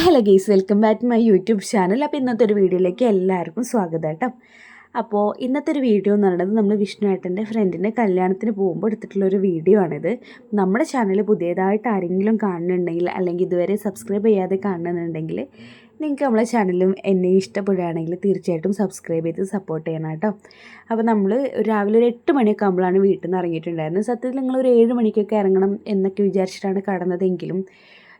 Hello guys welcome back to my YouTube channel. അപ്പോൾ ഇന്നത്തെ ഒരു വീഡിയോയിലേക്ക് എല്ലാവർക്കും സ്വാഗതം കേട്ടോ. അപ്പോൾ ഇന്നത്തെ ഒരു വീഡിയോ എന്ന് പറയുന്നത് നമ്മൾ വിഷ്ണുവേട്ടന്റെ ഫ്രണ്ടിന്റെ കല്യാണത്തിന് പോകുമ്പോൾ എടുത്തിട്ടുള്ള ഒരു വീഡിയോ ആണിത്. നമ്മുടെ ചാനൽ പുതിയതായിട്ട് ആരെങ്കിലും കാണുന്നുണ്ടെങ്കിൽ അല്ലെങ്കിൽ ഇതുവരെ സബ്സ്ക്രൈബ് ചെയ്യാതെ കാണുന്നുണ്ടെങ്കിൽ നിങ്ങൾക്ക് നമ്മളെ ചാനലും എന്നെ ഇഷ്ടപ്പെടുകയാണെങ്കിൽ തീർച്ചയായിട്ടും സബ്സ്ക്രൈബ് ചെയ്ത് സപ്പോർട്ട് ചെയ്യണം കേട്ടോ. അപ്പോൾ നമ്മൾ രാവിലെ ഒരു എട്ട് മണിയൊക്കെ ആകുമ്പോഴാണ് വീട്ടിൽ നിന്ന് ഇറങ്ങിയിട്ടുണ്ടായിരുന്നത്. സത്യത്തിൽ നിങ്ങൾ ഒരു ഏഴ് മണിക്കൊക്കെ ഇറങ്ങണം എന്നൊക്കെ വിചാരിച്ചിട്ടാണ് കടന്നതെങ്കിലും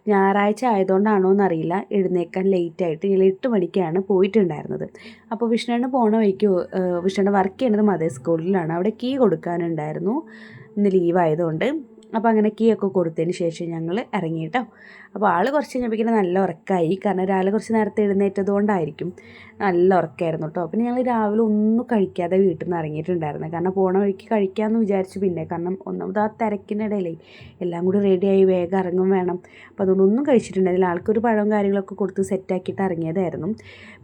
ഞായറാഴ്ച ആയതുകൊണ്ടാണോ എന്നറിയില്ല എഴുന്നേക്കാൻ ലേറ്റായിട്ട് ഞങ്ങൾ എട്ട് മണിക്കാണ് പോയിട്ടുണ്ടായിരുന്നത്. അപ്പോൾ വിഷ്ണുവിന് പോണ വഴിക്ക് വിഷ്ണുവിന്റെ വർക്ക് ചെയ്യുന്നത് മദർ സ്കൂളിലാണ്. അവിടെ കീ കൊടുക്കാനുണ്ടായിരുന്നു. ഇന്ന് ലീവ് ആയതുകൊണ്ട്. അപ്പോൾ അങ്ങനെ കീ ഒക്കെ കൊടുത്തതിന് ശേഷം ഞങ്ങൾ ഇറങ്ങി കേട്ടോ അപ്പോൾ ആൾ കുറച്ച് കഴിഞ്ഞപ്പോഴേക്കും നല്ല ഉറക്കമായി കാരണം രാവിലെ കുറച്ച് നേരത്തെ എഴുന്നേറ്റത് കൊണ്ടായിരിക്കും നല്ല ഉറക്കമായിരുന്നു കേട്ടോ പിന്നെ ഞങ്ങൾ രാവിലെ ഒന്നും കഴിക്കാതെ വീട്ടിൽ നിന്ന് ഇറങ്ങിയിട്ടുണ്ടായിരുന്നു. കാരണം പോണ വഴിക്ക് കഴിക്കാമെന്ന് വിചാരിച്ചു പിന്നെ. കാരണം ഒന്നാമത് ആ തിരക്കിനിടയിലേ എല്ലാം കൂടി റെഡിയായി വേഗം ഇറങ്ങും വേണം. അപ്പോൾ അതുകൊണ്ട് ഒന്നും കഴിച്ചിട്ടുണ്ടായിരുന്നില്ല. ആൾക്കൊരു പഴവും കാര്യങ്ങളൊക്കെ കൊടുത്ത് സെറ്റാക്കിയിട്ട് ഇറങ്ങിയതായിരുന്നു.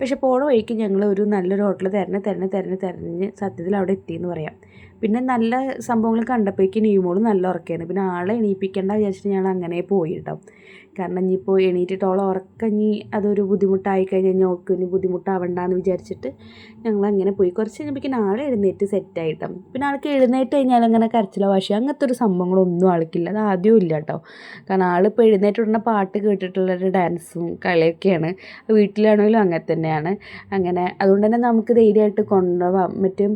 പക്ഷേ പോണ വഴിക്ക് ഞങ്ങൾ ഒരു നല്ലൊരു ഹോട്ടൽ തിരഞ്ഞ് തിരഞ്ഞ് തിരഞ്ഞ് തിരഞ്ഞ് സത്യത്തിൽ അവിടെ എത്തിയെന്ന് പറയാം. പിന്നെ നല്ല സംഭവങ്ങൾ കണ്ടപ്പോഴേക്കും നീമോൾ നല്ല ഉറക്കമായിരുന്നു പിന്നെ ആളെ എണീപ്പിക്കേണ്ട വിചാരിച്ചിട്ട് ഞങ്ങൾ അങ്ങനെ പോയി കേട്ടോ കാരണം ഇനിയിപ്പോൾ എണീറ്റിട്ടോളം ഉറക്കം ഇനി അതൊരു ബുദ്ധിമുട്ടായി കഴിഞ്ഞ് കഴിഞ്ഞാൽ ഞങ്ങൾക്ക് ഇനി ബുദ്ധിമുട്ടാവണ്ടെന്ന് വിചാരിച്ചിട്ട് ഞങ്ങൾ അങ്ങനെ പോയി. കുറച്ച് കഴിഞ്ഞപ്പോഴേക്കും ആളെ എഴുന്നേറ്റ് സെറ്റായിട്ടോ പിന്നെ ആൾക്ക് എഴുന്നേറ്റ് കഴിഞ്ഞാൽ അങ്ങനെ കരച്ചിലോ വാശി അങ്ങനത്തെ ഒരു സംഭവങ്ങളൊന്നും ആൾക്കില്ല. അത് ആദ്യവും ഇല്ല കേട്ടോ. കാരണം ആളിപ്പോൾ എഴുന്നേറ്റ് ഉടനെ പാട്ട് കേട്ടിട്ടുള്ളൊരു ഡാൻസും കളിയൊക്കെയാണ്. വീട്ടിലാണെങ്കിലും അങ്ങനെ തന്നെയാണ്. അങ്ങനെ അതുകൊണ്ട് തന്നെ നമുക്ക് ധൈര്യമായിട്ട് കൊണ്ടുപോകാം മറ്റും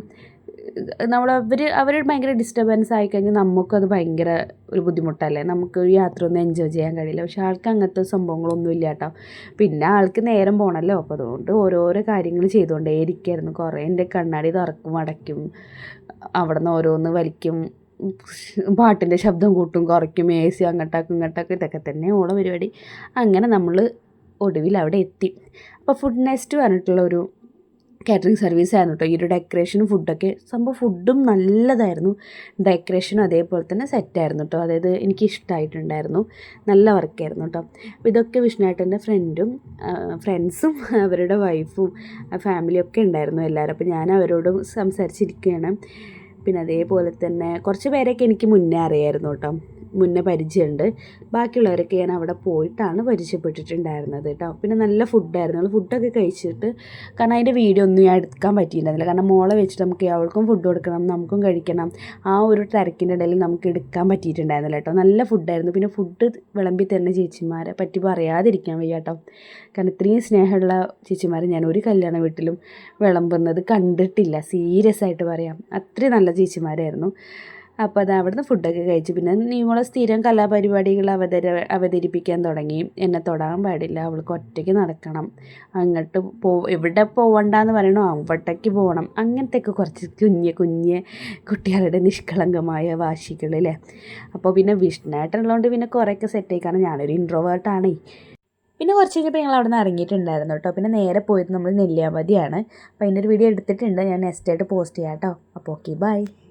നമ്മൾ അവർ അവർ ഭയങ്കര ഡിസ്റ്റർബൻസ് ആയി കഴിഞ്ഞാൽ നമുക്കത് ഭയങ്കര ഒരു ബുദ്ധിമുട്ടല്ലേ? നമുക്ക് ഒരു യാത്ര ഒന്നും എൻജോയ് ചെയ്യാൻ കഴിയില്ല. പക്ഷെ ആൾക്ക് അങ്ങനത്തെ സംഭവങ്ങളൊന്നും ഇല്ല കേട്ടോ. പിന്നെ ആൾക്ക് നേരം പോകണമല്ലോ അപ്പോൾ അതുകൊണ്ട് ഓരോരോ കാര്യങ്ങൾ ചെയ്തുകൊണ്ടേ ഇരിക്കുമായിരുന്നു കുറേ എന്റെ കണ്ണാടി തുറക്കും അടയ്ക്കും അവിടെ നിന്ന് ഓരോന്ന് വലിക്കും പാട്ടിന്റെ ശബ്ദം കൂട്ടും കുറയ്ക്കും എ സി അങ്ങോട്ടാക്കും ഇങ്ങോട്ടാക്കും ഇതൊക്കെ തന്നെ ഓള പരിപാടി. അങ്ങനെ നമ്മൾ ഒടുവിൽ അവിടെ എത്തി. അപ്പോൾ ഫുഡ് നെസ്റ്റ് പറഞ്ഞിട്ടുള്ള ഒരു കാറ്ററിംഗ് സർവീസ് ആയിരുന്നു കേട്ടോ ഈ ഒരു ഡെക്കറേഷനും ഫുഡൊക്കെ സംഭവം ഫുഡും നല്ലതായിരുന്നു. ഡെക്കറേഷനും അതേപോലെ തന്നെ സെറ്റായിരുന്നു കേട്ടോ അതായത് എനിക്ക് ഇഷ്ടമായിട്ടുണ്ടായിരുന്നു നല്ല വർക്കായിരുന്നു കേട്ടോ അപ്പോൾ ഇതൊക്കെ വിഷ്ണുവേട്ടന്റെ ഫ്രണ്ടും ഫ്രണ്ട്സും അവരുടെ വൈഫും ഒക്കെ ഉണ്ടായിരുന്നു എല്ലാവരും. അപ്പോൾ ഞാൻ അവരോടും സംസാരിച്ചിരിക്കുകയാണ്. പിന്നെ അതേപോലെ തന്നെ കുറച്ച് പേരൊക്കെ എനിക്ക് മുന്നേ അറിയായിരുന്നു കേട്ടോ മുന്നേ പരിചയമുണ്ട്. ബാക്കിയുള്ളവരൊക്കെ ഞാൻ അവിടെ പോയിട്ടാണ് പരിചയപ്പെട്ടിട്ടുണ്ടായിരുന്നത് കേട്ടോ. പിന്നെ നല്ല ഫുഡായിരുന്നു. നമ്മൾ ഫുഡൊക്കെ കഴിച്ചിട്ട് കാരണം അതിന്റെ വീഡിയോ ഒന്നും ഞാൻ എടുക്കാൻ പറ്റിയിട്ടുണ്ടായിരുന്നില്ല കാരണം മോളെ വെച്ചിട്ട് നമുക്ക് അവൾക്കും ഫുഡ് കൊടുക്കണം നമുക്കും കഴിക്കണം. ആ ഒരു തിരക്കിന്റെ ഇടയിൽ നമുക്ക് എടുക്കാൻ പറ്റിയിട്ടുണ്ടായിരുന്നില്ല കേട്ടോ. നല്ല ഫുഡായിരുന്നു. പിന്നെ ഫുഡ് വിളമ്പി തരുന്ന ചേച്ചിമാരെ പറ്റി പറയാതിരിക്കാൻ വയ്യ കേട്ടോ. കാരണം ഇത്രയും സ്നേഹമുള്ള ചേച്ചിമാരെ ഞാൻ ഒരു കല്യാണ വീട്ടിലും വിളമ്പുന്നത് കണ്ടിട്ടില്ല. സീരിയസ് ആയിട്ട് പറയാം. അത്രയും നല്ല ചേച്ചിമാരായിരുന്നു. അപ്പോൾ അത് അവിടുന്ന് ഫുഡൊക്കെ കഴിച്ചു. പിന്നെ നീമോളെ സ്ഥിരം കലാപരിപാടികൾ അവതര അവതരിപ്പിക്കാൻ തുടങ്ങി. എന്നെ തൊടാൻ പാടില്ല. അവൾക്ക് ഒറ്റയ്ക്ക് നടക്കണം. അങ്ങോട്ട് പോ എവിടെ പോകണ്ടെന്ന് പറയണോ അവിടേക്ക് പോകണം അങ്ങനത്തെയൊക്കെ കുറച്ച് കുഞ്ഞ് കുഞ്ഞ് കുട്ടികളുടെ നിഷ്കളങ്കമായ വാശികൾ അല്ലേ അപ്പോൾ പിന്നെ വിഷ്ണുമായിട്ടുള്ളതുകൊണ്ട് പിന്നെ കുറേയൊക്കെ സെറ്റായി കാരണം ഞാനൊരു ഇൻട്രോവേർട്ടാണേ പിന്നെ കുറച്ച് കഴിഞ്ഞപ്പോൾ ഞങ്ങൾ അവിടെ നിന്ന് ഇറങ്ങിയിട്ടുണ്ടായിരുന്നു കേട്ടോ. പിന്നെ നേരെ പോയത് നമ്മൾ നെല്ലിയാമ്പതിയാണ്. അപ്പോൾ അതിന്റെ ഒരു വീഡിയോ എടുത്തിട്ടുണ്ട്. ഞാൻ നെക്സ്റ്റ് ആയിട്ട് പോസ്റ്റ് ചെയ്യാം കേട്ടോ. അപ്പോൾ ഓക്കെ ബൈ